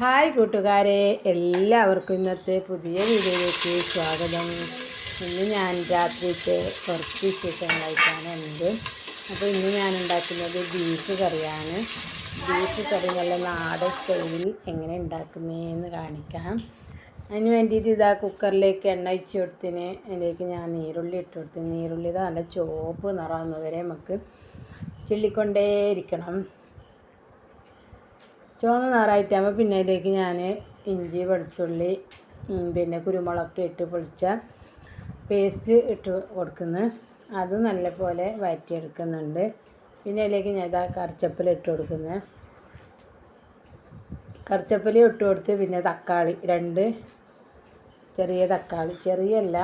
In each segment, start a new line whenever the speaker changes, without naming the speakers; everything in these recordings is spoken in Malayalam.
ഹായ് കൂട്ടുകാരെ എല്ലാവർക്കും ഇന്നത്തെ പുതിയ വീഡിയോയിലേക്ക് സ്വാഗതം. ഇന്ന് ഞാൻ രാത്രിക്ക് കുറച്ച് വിശേഷങ്ങളായിട്ടാണ് ഉണ്ട്. അപ്പോൾ ഇന്ന് ഞാൻ ഉണ്ടാക്കുന്നത് ബീഫ് കറിയാണ്. ബീഫ് കറി നല്ല നാടൻ സ്റ്റൈലിൽ എങ്ങനെ ഉണ്ടാക്കുന്നതെന്ന് കാണിക്കാം. അതിന് വേണ്ടിയിട്ട് ഇതാ കുക്കറിലേക്ക് എണ്ണ ഒഴിച്ച് കൊടുത്തിന്. അതിലേക്ക് ഞാൻ നീരുള്ളി ഇട്ട് കൊടുത്തു. നീരുള്ളി ഇതാ നല്ല ചുവപ്പ് നിറാവുന്നതുവരെ നമുക്ക് നമുക്ക് ചിള്ളിക്കൊണ്ടേയിരിക്കണം ചുവന്ന നിറായിട്ടാകുമ്പോൾ പിന്നെ അതിലേക്ക് ഞാൻ ഇഞ്ചി വെളുത്തുള്ളി പിന്നെ കുരുമുളക് ഇട്ട് പൊളിച്ച പേസ്റ്റ് ഇട്ട് കൊടുക്കുന്നു. അത് നല്ലപോലെ വഴറ്റിയെടുക്കുന്നുണ്ട് പിന്നെ അതിലേക്ക് ഞാൻ ഇതാ കറിച്ചപ്പല ഇട്ട് കൊടുക്കുന്നത് കറിച്ചപ്പല ഇട്ട് കൊടുത്ത് പിന്നെ തക്കാളി രണ്ട് ചെറിയ തക്കാളി ചെറിയല്ല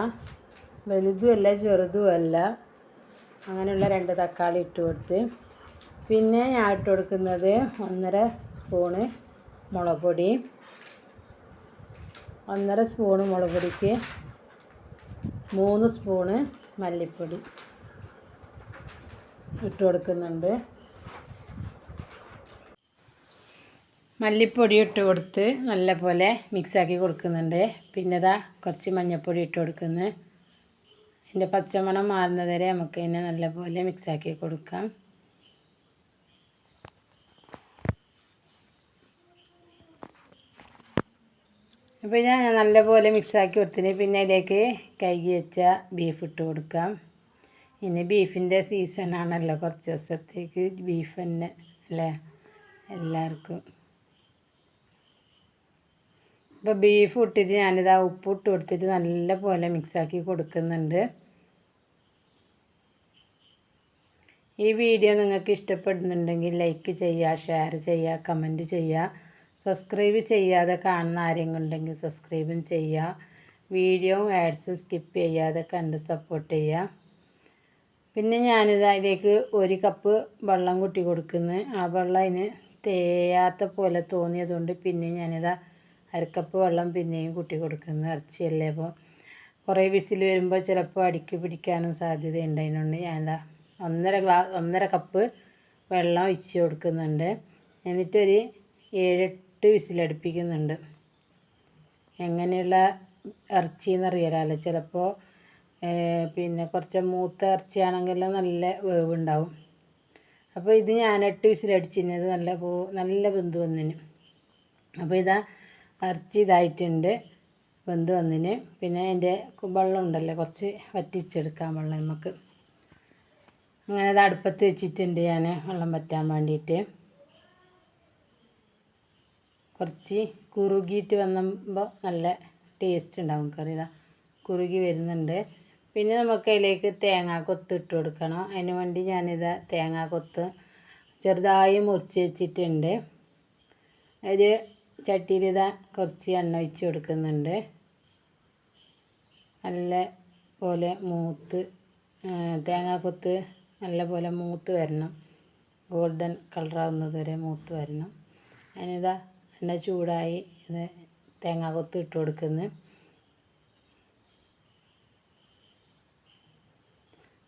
വലുതുമല്ല ചെറുതുമല്ല അങ്ങനെയുള്ള രണ്ട് തക്കാളി ഇട്ട് കൊടുത്ത് പിന്നെ ഞാൻ ഇട്ട് കൊടുക്കുന്നത് ഒന്നര സ്പൂണ് മുളക് പൊടി. ഒന്നര സ്പൂണ് മുളക് പൊടിക്ക് മൂന്ന് സ്പൂണ് മല്ലിപ്പൊടി ഇട്ട് കൊടുക്കുന്നുണ്ട്. മല്ലിപ്പൊടി ഇട്ട് കൊടുത്ത് നല്ല പോലെ മിക്സാക്കി കൊടുക്കുന്നുണ്ട്. പിന്നെ ഇതാ കുറച്ച് മഞ്ഞൾപ്പൊടി ഇട്ട് കൊടുക്കുന്നു. എന്റെ പച്ചമണം മാറുന്നത് വരെ നമുക്ക് ഇതിനെ നല്ല പോലെ മിക്സാക്കി കൊടുക്കാം. അപ്പോൾ ഞാൻ നല്ലപോലെ മിക്സാക്കി കൊടുത്തിന്. പിന്നെ അതിലേക്ക് കഴുകി വെച്ച ബീഫ് ഇട്ട് കൊടുക്കാം. ഇനി ബീഫിന്റെ സീസണാണല്ലോ കുറച്ച് ദിവസത്തേക്ക് ബീഫ് തന്നെ അല്ലേ? എല്ലാവർക്കും. അപ്പോൾ ബീഫ് ഇട്ടിട്ട് ഞാനിതാ ഉപ്പ് ഇട്ട് കൊടുത്തിട്ട് നല്ല പോലെ മിക്സാക്കി കൊടുക്കുന്നുണ്ട്. ഈ വീഡിയോ നിങ്ങൾക്ക് ഇഷ്ടപ്പെടുന്നുണ്ടെങ്കിൽ ലൈക്ക് ചെയ്യുക ഷെയർ ചെയ്യുക കമന്റ് ചെയ്യുക. സബ്സ്ക്രൈബ് ചെയ്യാതെ കാണുന്ന ആരെങ്കിലും ഉണ്ടെങ്കിൽ സബ്സ്ക്രൈബും ചെയ്യുക. വീഡിയോയും ആഡ്സും സ്കിപ്പ് ചെയ്യാതെ കണ്ട് സപ്പോർട്ട് ചെയ്യുക. പിന്നെ ഞാനിത് അതിലേക്ക് ഒരു കപ്പ് വെള്ളം കുട്ടി കൊടുക്കുന്നു. ആ വെള്ളം അതിന് തേയാത്ത പോലെ തോന്നിയതുകൊണ്ട് പിന്നെ ഞാനിതാ അരക്കപ്പ് വെള്ളം പിന്നെയും കുട്ടി കൊടുക്കുന്നു. ഇറച്ചിയല്ലേ അപ്പോൾ കുറേ വിസിൽ വരുമ്പോൾ ചിലപ്പോൾ അടിക്ക് പിടിക്കാനും സാധ്യതയുണ്ട് അതിനുണ്ട് ഞാനിതാ ഒന്നര ഗ്ലാസ് ഒന്നര കപ്പ് വെള്ളം ഒഴിച്ച് കൊടുക്കുന്നുണ്ട്. എന്നിട്ടൊരു ഏഴെട്ട് വിസിലടുപ്പിക്കുന്നുണ്ട്. എങ്ങനെയുള്ള ഇറച്ചി എന്നറിയാലോ ചിലപ്പോൾ പിന്നെ കുറച്ച് മൂത്ത ഇറച്ചിയാണെങ്കിൽ നല്ല വേവുണ്ടാവും. അപ്പോൾ ഇത് ഞാൻ എട്ട് വിസിലടിച്ചിരുന്നത് നല്ല പോ നല്ല വെന്ത് വന്നിന്. അപ്പോൾ ഇതാ ഇറച്ചി ഇതായിട്ടുണ്ട് വെന്ത് വന്നിന്. പിന്നെ അതിന്റെ വെള്ളം ഉണ്ടല്ലോ കുറച്ച് വറ്റിച്ചെടുക്കാൻ വെള്ളം നമുക്ക്. അങ്ങനെ അത് അടുപ്പത്ത് വെച്ചിട്ടുണ്ട് ഞാൻ വെള്ളം വറ്റാൻ വേണ്ടിയിട്ട്. കുറച്ച് കുറുകിയിട്ട് വന്നുമ്പോൾ നല്ല ടേസ്റ്റ് ഉണ്ടാവും കറി. ഇതാ കുറുകി വരുന്നുണ്ട്. പിന്നെ നമുക്ക് അതിലേക്ക് തേങ്ങ കൊത്ത് ഇട്ട് കൊടുക്കണം. അതിന് വേണ്ടി ഞാനിത് തേങ്ങ കൊത്ത് ചെറുതായി മുറിച്ച് വെച്ചിട്ടുണ്ട്. ഒരു ചട്ടിയിൽ കുറച്ച് എണ്ണ ഒഴിച്ച് കൊടുക്കുന്നുണ്ട്. നല്ല പോലെ മൂത്ത് തേങ്ങാക്കൊത്ത് നല്ല പോലെ മൂത്ത് വരണം. ഗോൾഡൻ കളറാവുന്നത് വരെ മൂത്ത് വരണം. അതിനിതാ എണ്ണ ചൂടായി ഇത് തേങ്ങാക്കൊത്ത് ഇട്ട് കൊടുക്കുന്നു.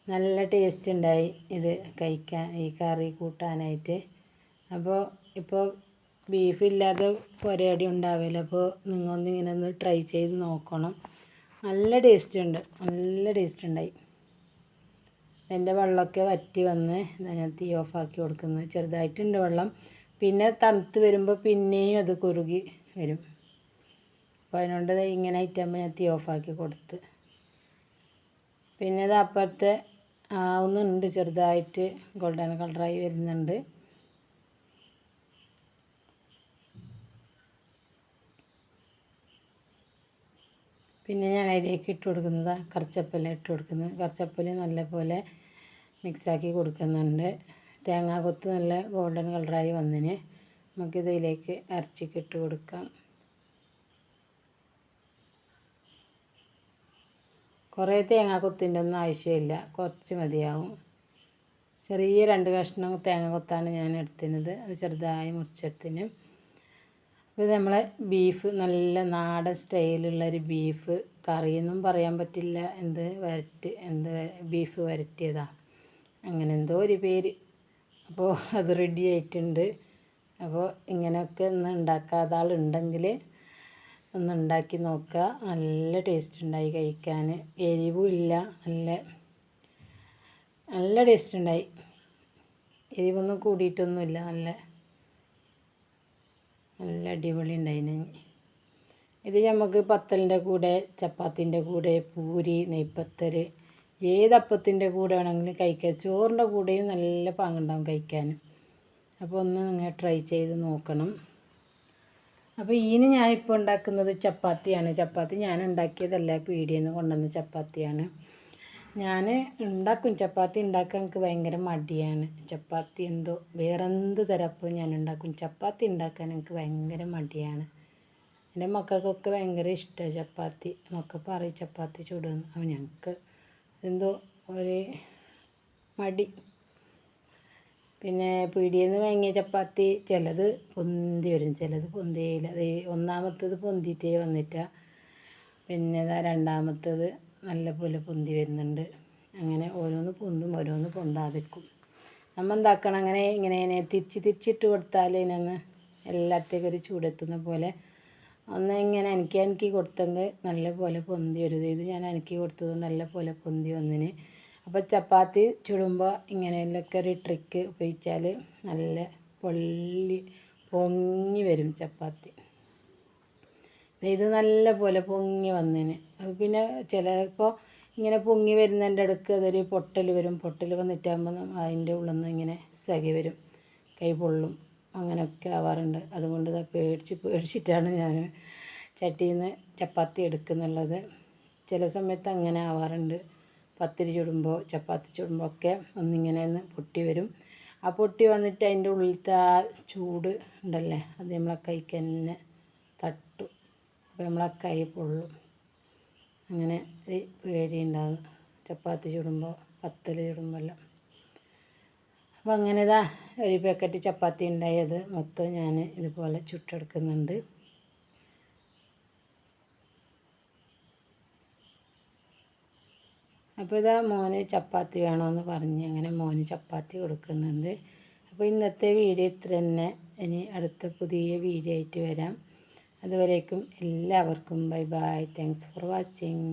നല്ല ടേസ്റ്റ് ഉണ്ടായി ഇത് കഴിക്കാൻ ഈ കറി കൂട്ടാനായിട്ട്. അപ്പോൾ ഇപ്പോൾ ബീഫ് ഇല്ലാതെ ഉണ്ടാവില്ല. അപ്പോൾ നിങ്ങളൊന്ന് ഇങ്ങനെ ഒന്ന് ട്രൈ ചെയ്ത് നോക്കണം. നല്ല ടേസ്റ്റ് ഉണ്ട്. നല്ല ടേസ്റ്റ് ഉണ്ടായി. എന്റെ വെള്ളമൊക്കെ വറ്റി വന്ന് ഞാൻ തീ ഓഫാക്കി കൊടുക്കുന്നു. ചെറുതായിട്ടുണ്ട് വെള്ളം. പിന്നെ തണുത്ത് വരുമ്പോൾ പിന്നെയും അത് കുറുകി വരും. അപ്പോൾ അതിനോണ്ട് ഇങ്ങനെ ഐറ്റം ഞാൻ തീ ഓഫാക്കി കൊടുത്ത്. പിന്നെ ഇത് അപ്പുറത്തെ ആവുന്നുണ്ട് ചെറുതായിട്ട് ഗോൾഡൻ കളറായി വരുന്നുണ്ട്. പിന്നെ ഞാൻ അതിലേക്ക് ഇട്ട് കൊടുക്കുന്നത് കറിച്ചപ്പല ഇട്ട് കൊടുക്കുന്നത്. കറിച്ചപ്പല നല്ലപോലെ മിക്സാക്കി കൊടുക്കുന്നുണ്ട്. തേങ്ങാ കൊത്ത് നല്ല ഗോൾഡൻ കളറായി വന്നതിന് നമുക്കിതിലേക്ക് ഇറച്ചിക്ക് ഇട്ട് കൊടുക്കാം. കുറേ തേങ്ങ കൊത്തിന്റെ ഒന്നും ആവശ്യമില്ല. കുറച്ച് മതിയാവും. ചെറിയ രണ്ട് കഷ്ണം തേങ്ങ കൊത്താണ് ഞാൻ എടുത്തിരുന്നത്. അത് ചെറുതായി മുറിച്ചെടുത്തിന്. ഇത് നമ്മളെ ബീഫ് നല്ല നാടൻ സ്റ്റൈലുള്ളൊരു ബീഫ് കറിയെന്നും പറയാൻ പറ്റില്ല. എന്ത് വരട്ട് എന്ത് ബീഫ് വരട്ടിയതാണ് അങ്ങനെ എന്തോ ഒരു പേര്. അപ്പോൾ അത് റെഡി ആയിട്ടുണ്ട്. അപ്പോൾ ഇങ്ങനെയൊക്കെ ഒന്ന് ഉണ്ടാക്കാത്ത ആളുണ്ടെങ്കിൽ ഒന്ന് ഉണ്ടാക്കി നോക്കുക. നല്ല ടേസ്റ്റ് ഉണ്ടായി കഴിക്കാൻ. എരിവും ഇല്ല നല്ല നല്ല ടേസ്റ്റ് ഉണ്ടായി. എരിവൊന്നും കൂടിയിട്ടൊന്നുമില്ല. നല്ല നല്ല അടിപൊളി ഉണ്ടായിന്. ഇത് നമുക്ക് പത്തലിന്റെ കൂടെ ചപ്പാത്തിന്റെ കൂടെ പൂരി നെയ്പ്പത്തൽ ഏതപ്പത്തിന്റെ കൂടെ വേണമെങ്കിലും കഴിക്കാം. ചോറിന്റെ കൂടെയും നല്ല പാങ്ങുണ്ടാവും കഴിക്കാൻ. അപ്പോൾ ഒന്ന് നിങ്ങൾ ട്രൈ ചെയ്ത് നോക്കണം. അപ്പോൾ ഇനി ഞാനിപ്പോൾ ഉണ്ടാക്കുന്നത് ചപ്പാത്തിയാണ്. ചപ്പാത്തി ഞാൻ ഉണ്ടാക്കിയതല്ല പീടിയിൽ നിന്ന് കൊണ്ടുവന്ന ചപ്പാത്തിയാണ്. ഞാൻ ഉണ്ടാക്കും. ചപ്പാത്തി ഉണ്ടാക്കാൻ എനിക്ക് ഭയങ്കര മടിയാണ്. ചപ്പാത്തി എന്തോ വേറെ എന്ത് തരപ്പോൾ ഞാൻ ഉണ്ടാക്കും. ചപ്പാത്തി ഉണ്ടാക്കാൻ എനിക്ക് ഭയങ്കര മടിയാണ്. എന്റെ മക്കൾക്കൊക്കെ ഭയങ്കര ഇഷ്ടമാണ് ചപ്പാത്തി. മക്കൾ പറയും ചപ്പാത്തി ചൂടുന്നു അപ്പോൾ ഞങ്ങൾക്ക് എന്തോ ഒരു മടി. പിന്നെ പീടിയിൽ വാങ്ങിയ ചപ്പാത്തി ചിലത് പൊന്തി വരും ചിലത് പൊന്തിയില്ല. അത് ഒന്നാമത്തത് പൊന്തിയിട്ടേ വന്നിട്ട. പിന്നെ ഇതാ രണ്ടാമത്തത് നല്ല പോലെ പൊന്തി വരുന്നുണ്ട്. അങ്ങനെ ഓരോന്ന് പൊന്തും ഓരോന്ന് പൊന്താതിരിക്കും. നമ്മൾ എന്താക്കണം അങ്ങനെ ഇങ്ങനെ തിരിച്ച് തിരിച്ചിട്ട് കൊടുത്താൽ ഇതിനൊന്ന് എല്ലാത്തേക്കും ഒരു ചൂടെത്തുന്ന പോലെ ഒന്ന് ഇങ്ങനെ എനിക്ക് എനിക്ക് കൊടുത്തെങ്കിൽ നല്ല പോലെ പൊന്തി വരും ഇത് ഞാൻ എനിക്ക് കൊടുത്തതുകൊണ്ട് നല്ല പോലെ പൊന്തി വന്നിന്. അപ്പോൾ ചപ്പാത്തി ചുടുമ്പോൾ ഇങ്ങനെയൊക്കെ ഒരു ട്രിക്ക് ഉപയോഗിച്ചാൽ നല്ല പൊള്ളി പൊങ്ങി വരും ചപ്പാത്തി. ഇത് നല്ല പോലെ പൊങ്ങി വന്നിന്. പിന്നെ ചിലപ്പോൾ ഇങ്ങനെ പൊങ്ങി വരുന്നതിന്റെ അടുക്ക് അതൊരു പൊട്ടൽ വരും. പൊട്ടൽ വന്നിട്ടാകുമ്പോൾ അതിന്റെ ഉള്ളിൽ നിന്ന് ഇങ്ങനെ സകി വരും. കൈ പൊള്ളും. അങ്ങനെയൊക്കെ ആവാറുണ്ട്. അതുകൊണ്ട് ഇതാ പേടിച്ച് പേടിച്ചിട്ടാണ് ഞാൻ ചട്ടിയിൽ നിന്ന് ചപ്പാത്തി എടുക്കുന്നുള്ളത്. ചില സമയത്ത് അങ്ങനെ ആവാറുണ്ട്. പത്തിരി ചുടുമ്പോൾ ചപ്പാത്തി ചുടുമ്പോൾ ഒക്കെ ഒന്നിങ്ങനെ ഒന്ന് പൊട്ടി വരും. ആ പൊട്ടി വന്നിട്ട് അതിന്റെ ഉള്ളിലത്തെ ആ ചൂട് ഉണ്ടല്ലേ അത് നമ്മളെ കൈക്ക് തന്നെ തട്ടും. അപ്പോൾ നമ്മളെ കൈ പൊള്ളും. അങ്ങനെ ഒരു പേടിയുണ്ടാകും ചപ്പാത്തി ചുടുമ്പോൾ പത്തൽ ചുടുമ്പോൾ എല്ലാം. അപ്പോൾ അങ്ങനെ ഇതാ ഒരു പാക്കറ്റ് ചപ്പാത്തി ഉണ്ടായത്. മൊത്തം ഞാൻ ഇതുപോലെ ചുട്ടെടുക്കുന്നുണ്ട്. അപ്പോൾ ഇതാ മോന് ചപ്പാത്തി വേണമെന്ന് പറഞ്ഞ് അങ്ങനെ മോന് ചപ്പാത്തി കൊടുക്കുന്നുണ്ട്. അപ്പോൾ ഇന്നത്തെ വീഡിയോ ഇത്ര തന്നെ. ഇനി അടുത്ത പുതിയ വീഡിയോ ആയിട്ട് വരാം. അതുവരേക്കും എല്ലാവർക്കും bye bye. Thanks for watching